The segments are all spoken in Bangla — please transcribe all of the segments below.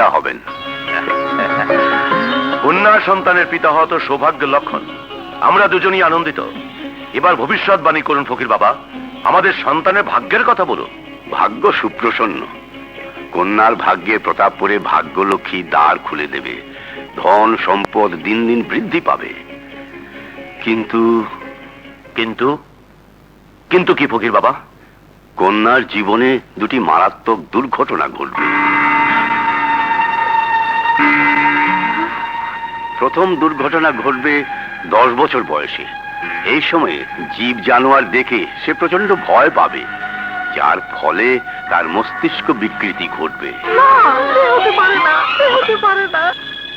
পিতা হবেন। কন্যা সন্তানের পিতা হওয়া তো সৌভাগ্যের লক্ষণ। আমরা দুজনই আনন্দিত। এবার ভবিষ্যৎবাণী করুন ফকির বাবা। আমাদের সন্তানের ভাগ্যের কথা বলুন। ভাগ্য সুপ্রসন্ন। কন্যার ভাগ্যে প্রতাপপুরে ভাগ্যলক্ষ্মী দ্বার খুলে দেবে। ধন সম্পদ দিন দিন বৃদ্ধি পাবে। কিন্তু কিন্তু কিন্তু কি ফকির বাবা? কন্যার জীবনে দুটি মারাত্মক দুর্ঘটনা ঘটবে। প্রথম দুর্ঘটনা ঘটবে দশ বছর বয়সে। এই সময়ে জীব জানোয়ার দেখে সে প্রচণ্ড ভয় পাবে যার ফলে তার মস্তিষ্ক বিকৃতি ঘটবে।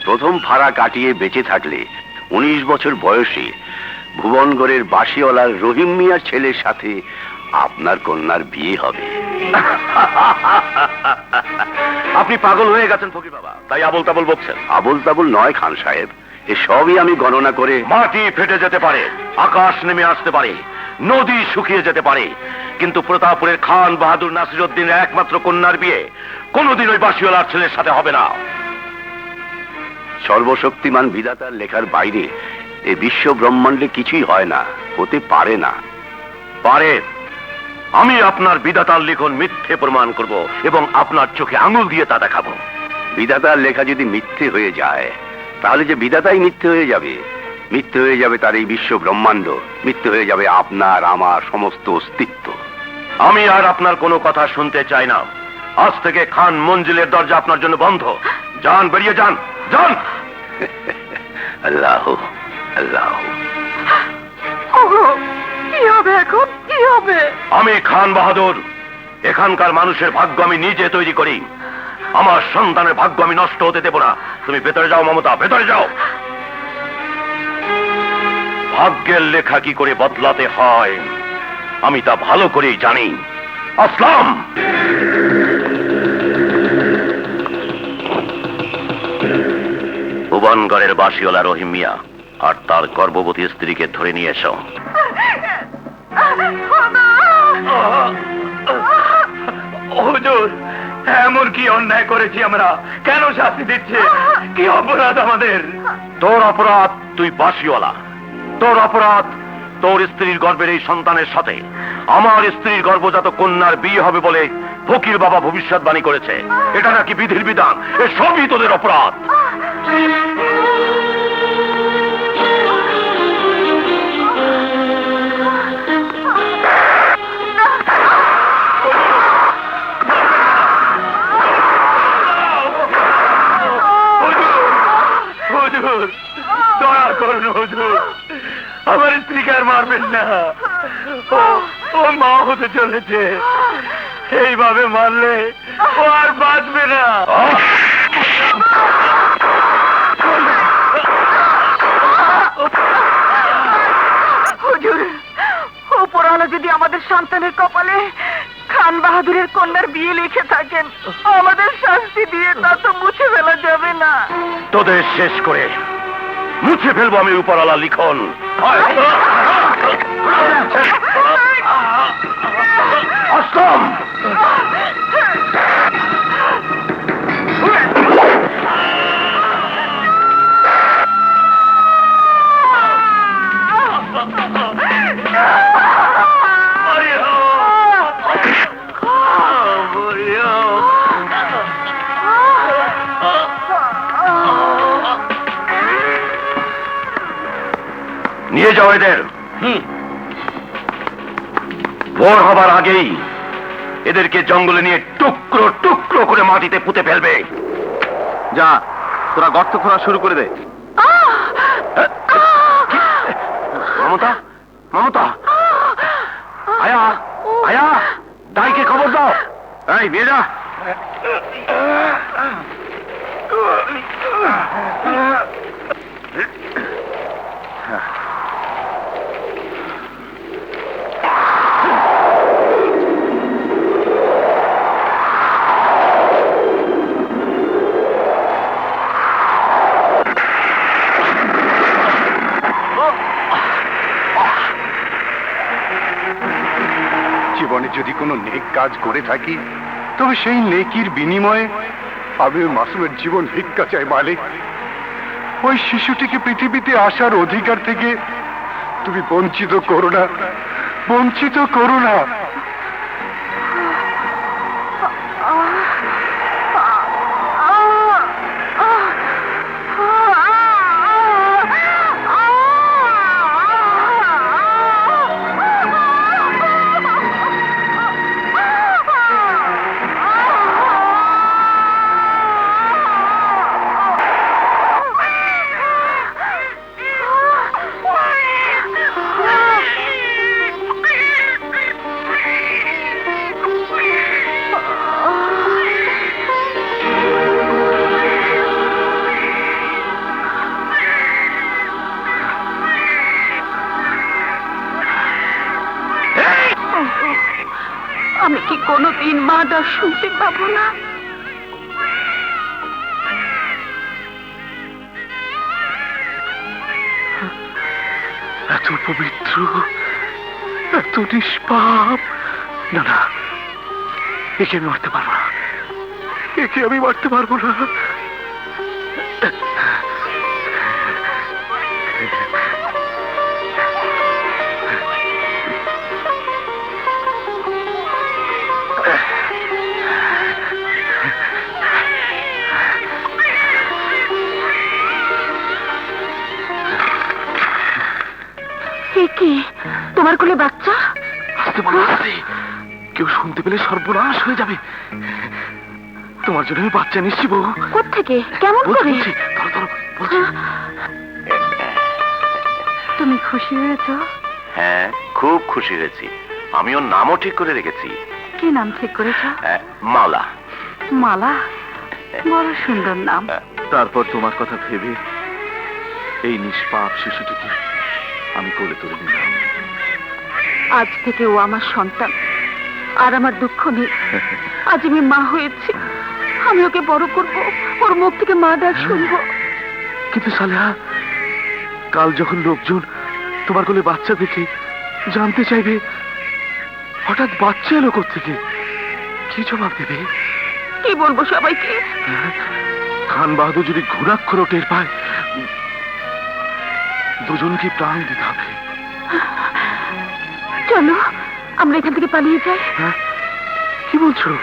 প্রথম ফাড়া কাটিয়ে বেঁচে থাকলে উনিশ বছর বয়সে ভুবনগড়ের বাসিওয়ালার রহিম মিয়ার ছেলের সাথে আপনার কন্যার বিয়ে হবে। আপনি পাগল হয়ে গেছেন ফকির বাবা। তাই আবল তাবল বকছেন। আবল তাবল নয় খান সাহেব এ সবই আমি গণনা করে মাটি ফেটে যেতে পারে আকাশ নেমে আসতে পারে নদী শুকিয়ে যেতে পারে কিন্তু প্রতাপপুরের খান বাহাদুর নাসিরুদ্দিনের একমাত্র কন্যার বিয়ে কোনোদিন ওই বাসিওয়ালার ছেলের সাথে হবে না। সর্বশক্তিমান বিধাতার লেখার বাইরে এ বিশ্ব ব্রহ্মাণ্ডে কিছুই হয় না হতে পারে না। পারে। আমি আপনার বিধাতার লিখন মিথ্যে প্রমাণ করব এবং আপনার চোখে আঙুল দিয়ে তা দেখাবো। বিধাতার লেখা যদি মিথ্যে হয়ে যায় তাহলে যে বিধাতাই মিথ্যে হয়ে যাবে মিথ্যে হয়ে যাবে তার এই বিশ্ব ব্রহ্মাণ্ড মিথ্যে হয়ে যাবে আপনার আমার সমস্ত অস্তিত্ব। আমি আর আপনার কোনো কথা শুনতে চাই না। আজ থেকে খান মঞ্জিলের দরজা আপনার জন্য বন্ধ। যান বেরিয়ে যান যান! আল্লাহ আল্লাহ। কি হবে এখন? হবে? আমি খান বাহাদুর। এখানকার মানুষের ভাগ্য আমি নিজে তৈরি করি। আমার সন্তানের ভাগ্য আমি নষ্ট হতে দেব না। তুমি ভেতরে যাও, মমতা, ভেতরে যাও। ভাগ্যের লেখা কি করে বদলাতে হয়, আমি তা ভালো করেই জানি। আসলাম! ভুবনগড়ের বাসিওয়ালা রহিম মিয়া আর তার গর্ভবতী স্ত্রীকে ধরে নিয়ে এসো। এমন কি অন্যায় করেছি আমরা? কেন শাস্তি দিচ্ছে? কি অপরাধ আমাদের? তোর অপরাধ তুই বাসিওয়ালা তোর অপরাধ তোর স্ত্রীর গর্ভের এই সন্তানের সাথে। আমার স্ত্রীর গর্ভজাত কন্যার বিয়ে হবে বলে ফকির বাবা ভবিষ্যৎবাণী করেছে। এটা নাকি বিধির বিধান? এ সবই তোদের অপরাধ। মারবেন না। ও মা হতে চলেছে। এইভাবে মারলে ও আর বাঁচবে না। যদি আমাদের সন্তানের কপালে খান বাহাদুরের কন্যার বিয়ে লিখে থাকেন আমাদের শাস্তি দিয়ে তা তো মুছে ফেলা যাবে না। তোদের শেষ করে মুছে ফেলব আমি উপরওয়ালা লিখন। অষ্টম নিয়ে যাও এদের ভোর হবার আগেই এদেরকে জঙ্গলে নিয়ে টুকরো টুকরো করে মাটিতে পুঁতে ফেলবে। যা তোরা গর্ত খোঁড়া শুরু করে দে। মমতা মমতা। আয়া আয়া দাইকে খবর দাও। এই নিয়ে যা জীবনে যদি কোনো নেক কাজ করে থাকি, তবে সেই নেকির বিনিময়ে আমি মাসুমের জীবন ভিক্ষা চাই, মালিক। ওই শিশুটিকে পৃথিবীতে আসার অধিকার থেকে তুমি বঞ্চিত করো না। বঞ্চিত করো না। কি কোনোদিন মা ডাক শুনতে পাবো না? এত পবিত্র, এত নিষ্পাপ। না না, একে আমি মারতে পারব না। একে আমি মারতে পারব না। তোমার কোলে বাচ্চা? আসতে বলো কেউ শুনতে পেলে সর্বনাশ হয়ে যাবে। তোমার জন্য আমি বাচ্চা নিচ্ছি বউ। কোত্থেকে? কেমন করে। তুমি খুশি হয়েছ? হ্যাঁ খুব খুশি হয়েছি। আমি ওর নামও ঠিক করে রেখেছি। কি নাম ঠিক করেছ? হ্যাঁ, মালা। মালা? বড় সুন্দর নাম। তারপর তোমার কথা ভেবে এই নিষ্পাপ শিশুটিকে আমি কোলে তুলে নিলাম। আজ থেকে ও আমার সন্তান। আর আমার দুঃখ নেই। আজ আমি মা হয়েছি। আমি ওকে বড় করব। ওর মুখ থেকে মা ডাক শুনব। কিন্তু সালেহা কাল যখন লোকজন তোমার কোলে বাচ্চা দেখে জানতে চাইবে হঠাৎ বাচ্চা এলো থেকে কি জবাব দেবে? কি বলব সবাইকে? খান বাহাদুর যদি ঘুরাক্ষর টের পায় দুজনকে প্রাণ দিতে হবে। চলো আমরা এখান থেকে পালিয়ে যাই। হ্যাঁ? কি বলছো?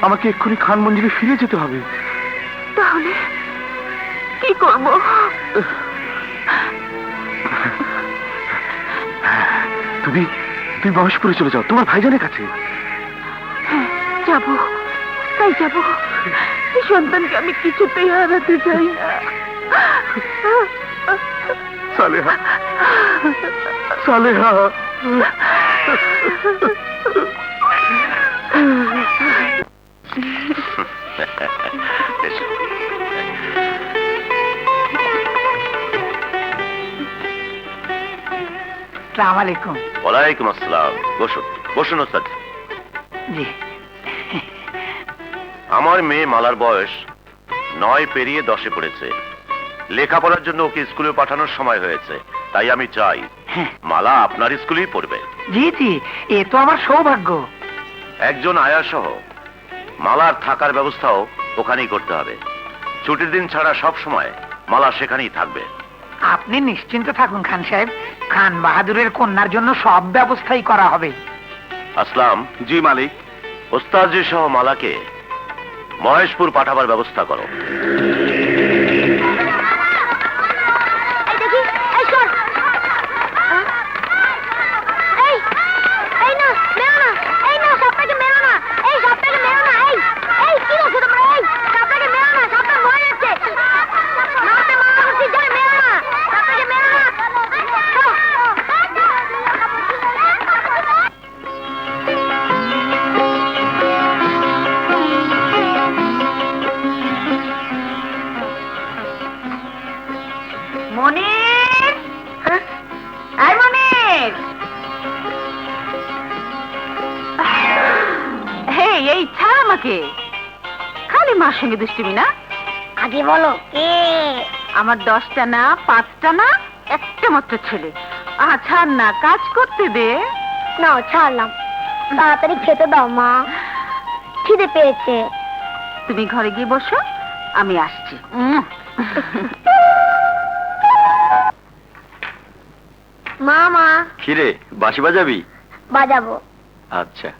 আমাকে এক্ষুনি খান মঞ্জিলে ফিরে যেতে হবে। তাহলে কি করব? তুমি তুমি মহেশপুরে চলে যাও তোমার ভাইজানের কাছে। হ্যাঁ যাব। তাই যাব। এই সন্তানকে আমি কিছুতেই হারাতে চাই না। সালেহা সালেহা। এসো। আলাইকুম। ওয়ালাইকুম আসসালাম। বসুন বসুন ওস্তাদ। জি। আমার মেয়ে মালার বয়স নয় পেরিয়ে দশে পড়েছে। লেখাপড়ার জন্য ওকে স্কুলে পাঠানোর সময় হয়েছে। তাই আমি চাই মালা আপনার স্কুলেই পড়বে। জি জি এ তো আমার সৌভাগ্য। একজন আয়া সহ মালার থাকার ব্যবস্থাও ওখানেই করতে হবে। ছুটির দিন ছাড়া সব সময় মালা সেখানেই থাকবে। আপনি নিশ্চিন্ত থাকুন খান সাহেব। খান বাহাদুরের কন্যার জন্য সব ব্যবস্থাই করা হবে। আসলাম। জি মালিক। ওস্তাদজি সহ মালাকে মহেশপুর পাঠাবার ব্যবস্থা করো। খালি মার সঙ্গে দুষ্টুমি না? আগে বলো কে? আমার দশটা না পাঁচটা না একটা মাত্র ছেলে। আচ্ছা না কাজ করতে দে। নাও ছাড়লাম। তাড়াতাড়ি খেতে দাও মা। খিদে পেয়েছে। তুমি ঘরে গিয়ে বসো আমি আসছি। মা মা। কিরে বাঁশি বাজাবি? বাজাবো। আচ্ছা।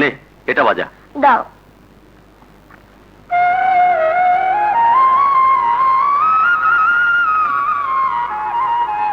নে। এটা বাজা। দাও।